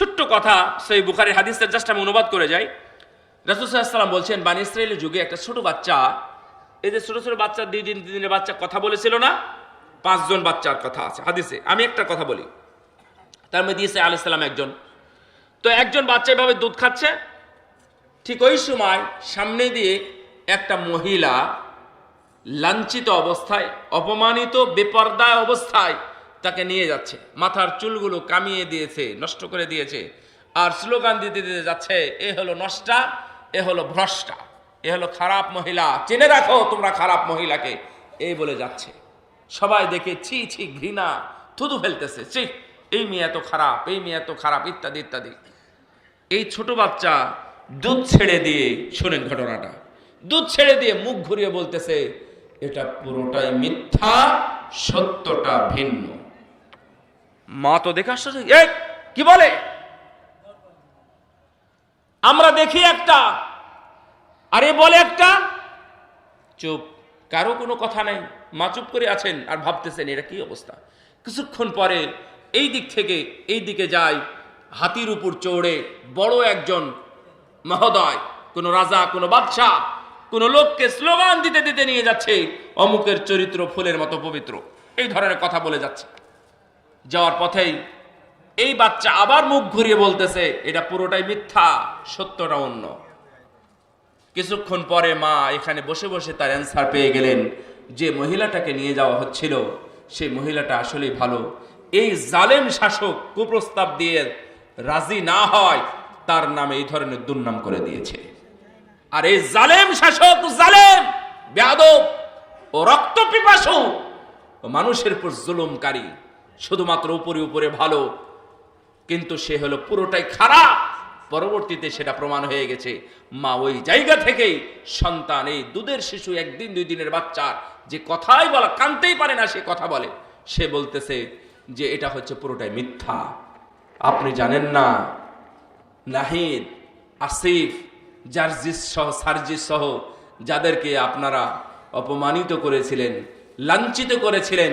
ছোট্ট কথা, সেই বুখারি হাদিসের জাস্ট আমি অনুবাদ করে যাই। রাসুসাল্লাম বলছেন, বানি ইসরায়েলের যুগে একটা ছোট বাচ্চা, এই যে ছোট ছোট বাচ্চা, দুই দিন, তিন দিনের বাচ্চা কথা বলেছিল না? পাঁচজন বাচ্চার কথা আছে, হাদিসে। আমি একটা কথা বলি। তার মধ্যে ইসা আলাইসাল্লাম একজন। তো একজন বাচ্চা এভাবে দুধ খাচ্ছে, ঠিক ওই সময় সামনে দিয়ে একটা মহিলা লাঞ্ছিত অবস্থায়, অপমানিত, বেপর্দায় অবস্থায় তাকে নিয়ে যাচ্ছে। মাথার চুলগুলো কামিয়ে দিয়েছে, নষ্ট করে দিয়েছে। আর স্লোগান দিতে দিতে যাচ্ছে, এ হলো নষ্টা, এ হলো ভ্রষ্টা, এ হলো খারাপ মহিলা, চেনে রাখো তোমরা খারাপ মহিলাকে। এই বলে যাচ্ছে। সবাই দেখে ছি ছি, ঘৃণা থুতু ফেলতেছে। ছি, এই মেয়ে এত খারাপ, এই মেয়ে এত খারাপ, ইত্যাদি ইত্যাদি। এই ছোট বাচ্চা দুধ ছেড়ে দিয়ে, শোনেন ঘটনাটা। দুধ ছেড়ে দিয়ে মুখ ঘুরিয়ে বলতেছে, এটা পুরোটাই মিথ্যা, সত্যটা ভিন্ন। মা তো দেখে আশ্চর্য এই, কি বলে? আমরা দেখি একটা। আরে বলে একটা। চুপ। কারও কোনো কথা নাই। মা চুপ করে আছেন আর ভাবতেছেন এটা কি অবস্থা? কিছুক্ষণ পরে এই দিক থেকে এই দিকে যায় হাতির উপর চড়ে বড় একজন মহোদয়। কোন রাজা, কোন বাদশাহ, কোন লোককে স্লোগান দিতে দিতে নিয়ে যাচ্ছে অমুকের চরিত্র ফুলের মতো পবিত্র। এই ধরনের কথা বলে যাচ্ছে। যাওয়ার পথেই এই বাচ্চা আবার মুখ ঘুরিয়ে বলতেছে, এটা পুরোটাই মিথ্যা, সত্যটা অন্য। কিছুক্ষণ পরে মা এখানে বসে বসে তার অ্যান্সার পেয়ে গেলেন যে মহিলাটাকে নিয়ে যাওয়া হচ্ছিল সেই মহিলাটা আসলেই ভালো। এই জালেম শাসক কুপ্রস্তাব দিয়ে রাজি না হয়, তার নামে এই ধরনের দুর্নাম করে দিয়েছে। আর এই জালেম শাসক জালেম ও রক্ত পিপাসু মানুষের উপর জুলুমকারী শুধুমাত্র উপরে উপরে ভালো। কিন্তু সে হলো পুরোটাই খারাপ। পরবর্তীতে সেটা প্রমাণ হয়ে গেছে। মা ওই জায়গা থেকেই সন্তান, এই দুধের শিশু, একদিন দুই দিনের বাচ্চার যে কথাই বলা, কানতেই পারে না সে কথা বলে। সে বলতেছে যে এটা হচ্ছে পুরোটাই মিথ্যা। আপনি জানেন না, নাহিদ, আসিফ, জার্জিস সহ, সার্জিস সহ, যাদেরকে আপনারা অপমানিত করেছিলেন, লাঞ্ছিত করেছিলেন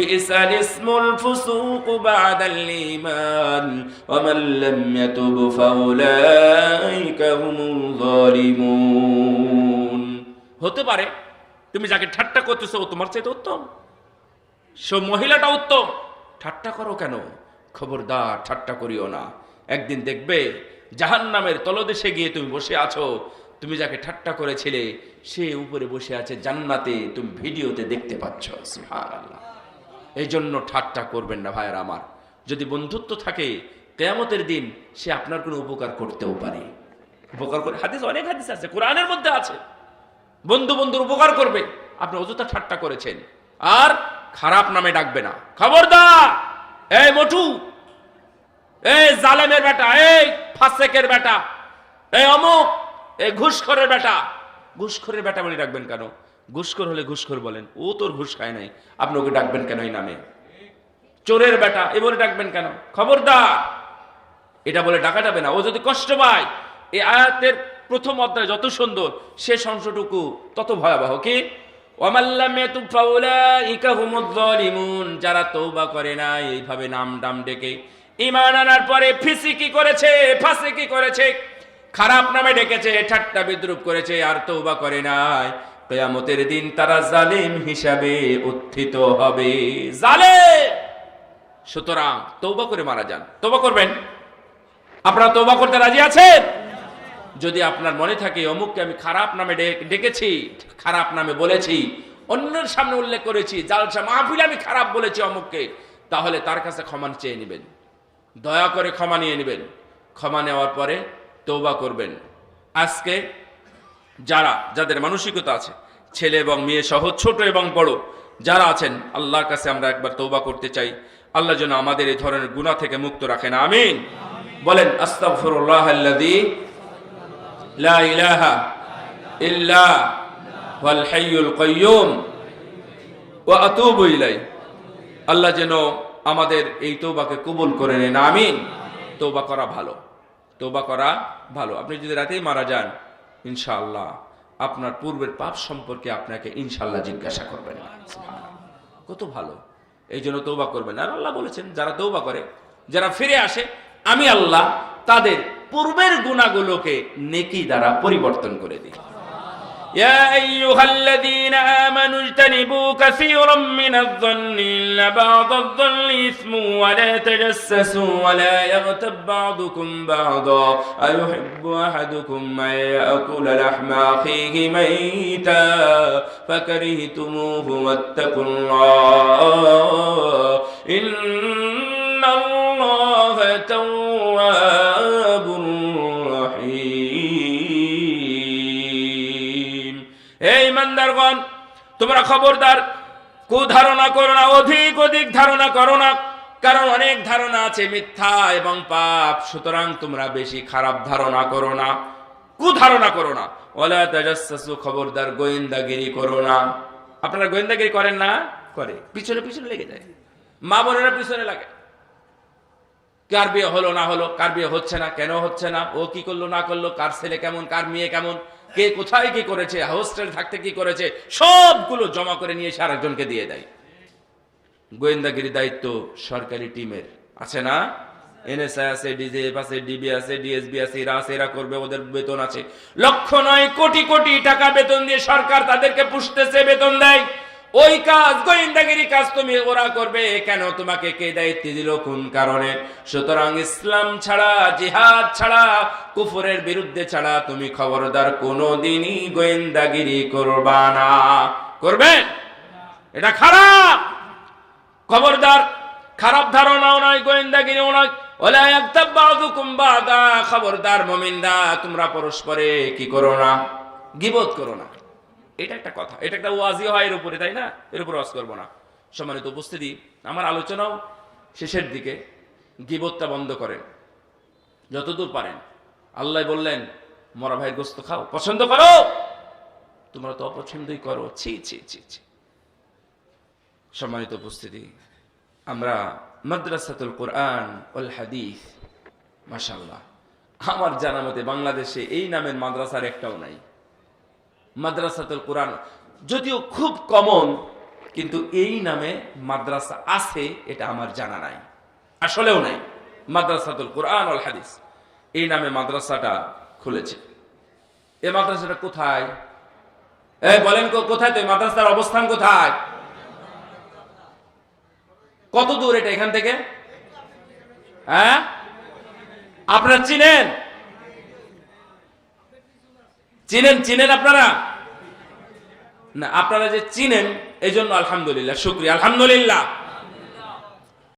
بئس الاسم الفسوق بعد الإيمان ومن لم يتب فأولئك هم الظالمون হতে পারে তুমি যাকে ঠাট্টা করতেছো ও তোমার চাইতে উত্তম সে মহিলাটা উত্তম ঠাট্টা করো কেন খবরদার ঠাট্টা করিও না একদিন দেখবে জাহান নামের তলদেশে গিয়ে তুমি বসে আছো তুমি যাকে ঠাট্টা করেছিলে সে উপরে বসে আছে জান্নাতে তুমি ভিডিওতে দেখতে পাচ্ছ সুবহানাল্লাহ এই জন্য ঠাট্টা করবেন না ভাইয়ের আমার। যদি বন্ধুত্ব থাকে, কেয়ামতের দিন সে আপনার কোনো উপকার করতেও পারে। উপকার করে হাদিস অনেক হাদিস আছে, কোরআনের মধ্যে আছে। বন্ধু বন্ধুর উপকার করবে। আপনি অযথা ঠাট্টা করেছেন। আর খারাপ নামে ডাকবে না। খবরদার! এই মোটু! এই জালেমের বেটা, এই ফাসেকের বেটা, এই অমুক, এই ঘুষখোরের বেটা। ঘুষখোরের বেটা বলে ডাকবেন কেন? ঘুষখোর হলে ঘুষখোর বলেন, ও তোর ঘুষ খায় নাই, আপনি ওকে ডাকবেন কেন এই নামে? চোরের বেটা, এ বলে ডাকবেন কেন? খবরদার! এটা বলে ডাকা যাবে না। ও যদি কষ্ট পায় এই আয়াতের প্রথম অধ্যায় যত সুন্দর, শেষ অংশটুকু তত ভয়াবহ। কি? যারা তওবা করে না এইভাবে নাম ডাম ডেকে ঈমান আনার পরে ফিসিকি করেছে ফাসিকি করেছে, খারাপ নামে ডেকেছে, ঠাট্টা বিদ্রুপ করেছে, আর তওবা করে নাই। কিয়ামতের দিন তারা জালিম হিসাবে উত্থিত হবে। জালেম! সুতরাং তওবা করে মারা যান। তওবা করবেন? আপনারা তওবা করতে রাজি আছেন? যদি আপনার মনে থাকে, অমুককে আমি খারাপ নামে ডেকেছি, খারাপ নামে বলেছি, অন্যের সামনে উল্লেখ করেছি, জালসা মাহফিলে আমি খারাপ বলেছি অমুককে, তাহলে তার কাছে ক্ষমা চেয়ে নেবেন। দয়া করে ক্ষমা নিয়ে নেবেন। ক্ষমা নেওয়ার পরে তৌবা করবেন। আজকে যারা, যাদের মানসিকতা আছে, ছেলে এবং মেয়ে সহ ছোট এবং বড়, যারা আছেন, আল্লাহর কাছে আমরা একবার তৌবা করতে চাই। আল্লাহ যেন আমাদের এই ধরনের গুনাহ থেকে মুক্ত রাখেন। আমিন। বলেন ওয়া আল্লাহ যেন আমাদের এই তৌবাকে কবুল করে নেন। আমিন। তৌবা করা ভালো। তৌবা করা ভালো। আপনি যদি রাতেই মারা যান ইনশাআল্লাহ আপনার পূর্বের পাপ সম্পর্কে আপনাকে ইনশাল্লাহ জিজ্ঞাসা করবেন। কত ভালো। এই জন্য তৌবা করবেন। আর আল্লাহ বলেছেন, যারা তৌবা করে, যারা ফিরে আসে, আমি আল্লাহ তাদের পূর্বের গুণাগুলোকে নেকি দ্বারা পরিবর্তন করে দিই। يا أيها الذين آمنوا اجتنبوا كثيرا من الظن إن بعض الظن إثم ولا تجسسوا ولا يغتب بعضكم بعضا. أيحب أحدكم أن يأكل لحم أخيه ميتا فكرهتموه واتقوا الله. إن الله تواب এই মান্দারগণ তোমরা খবরদার কুধারণা করো না, অধিক অধিক ধারণা করো না, কারণ অনেক ধারণা আছে মিথ্যা এবং পাপ, সুতরাং তোমরা বেশি খারাপ ধারণা করো না কুধারণা করো না। ওলা খবরদার গোয়েন্দাগিরি করো না। আপনারা গোয়েন্দাগিরি করেন না? করে। পিছনে পিছনে লেগে যায়। মা বোনেরা পিছনে লাগে। কার বিয়ে হলো না হলো, কার বিয়ে হচ্ছে না, কেন হচ্ছে না, ও কি করল না করল, কার ছেলে কেমন, কার মেয়ে কেমন কে কোথায় কি করেছে, হোস্টেল থাকতে কি করেছে, সবগুলো জমা করে নিয়ে এসে আরেকজনকে দিয়ে দেয়। গোয়েন্দাগিরি দায়িত্ব সরকারি টিমের। আছে না? এনএসআই আছে, ডিজেএফ আছে, ডিবি আছে, ডিএসবি আছে, এরা আছে, এরা করবে, ওদের বেতন আছে। লক্ষ নয়, কোটি কোটি টাকা বেতন দিয়ে সরকার তাদেরকে পুষতেছে, বেতন দেয়। ওই কাজ, গোয়েন্দাগিরি কাজ তুমি ওরা করবে, কেন তোমাকে কে দায়িত্ব দিল, কোন কারণে? সুতরাং ইসলাম ছাড়া, জিহাদ ছাড়া, কুফরের বিরুদ্ধে ছাড়া তুমি খবরদার কোনো দিনই গোয়েন্দাগিরি করবা না। করবে? এটা খারাপ! খবরদার, খারাপ ধারণাও নয়, গোয়েন্দাগিরিও নয়। খবরদার মুমিনরা, তোমরা পরস্পরে কি করো না? গিবত করো না। এটা একটা কথা। এটা একটা ওয়াজি হয় এর উপরে, তাই না? এর উপরে ওয়াজ করব না। সম্মানিত উপস্থিতি, আমার আলোচনাও শেষের দিকে গিবতটা বন্ধ করেন। যতদূর পারেন। আল্লাহ বললেন, মরা ভাইয়ের গোস্ত খাও, পছন্দ করো। তোমরা তো অপছন্দই করো। ছি ছি ছি ছি। সম্মানিত উপস্থিতি, আমরা মাদ্রাসাতুল কোরআন ওল হাদিস মাশাল্লাহ আমার জানা মতে বাংলাদেশে এই নামের মাদ্রাসার একটাও নাই। মাদ্রাসাতুল কোরআন। যদিও খুব কমন কিন্তু এই নামে মাদ্রাসা আছে, এটা আমার জানা নাই। আসলেও নাই। মাদ্রাসাতুল কোরআন ওল হাদিস। এই নামে মাদ্রাসাটা খুলেছে। এই মাদ্রাসাটা কোথায়? এই বলেন কোথায় তো? মাদ্রাসার অবস্থান কোথায়? কত দূর এটা এখান থেকে? হ্যাঁ? আপনারা চিনেন? চিনেন চিনেন আপনারা? না আপনারা যে চিনেন এই জন্য আলহামদুলিল্লাহ শুক্রিয়া আলহামদুলিল্লাহ।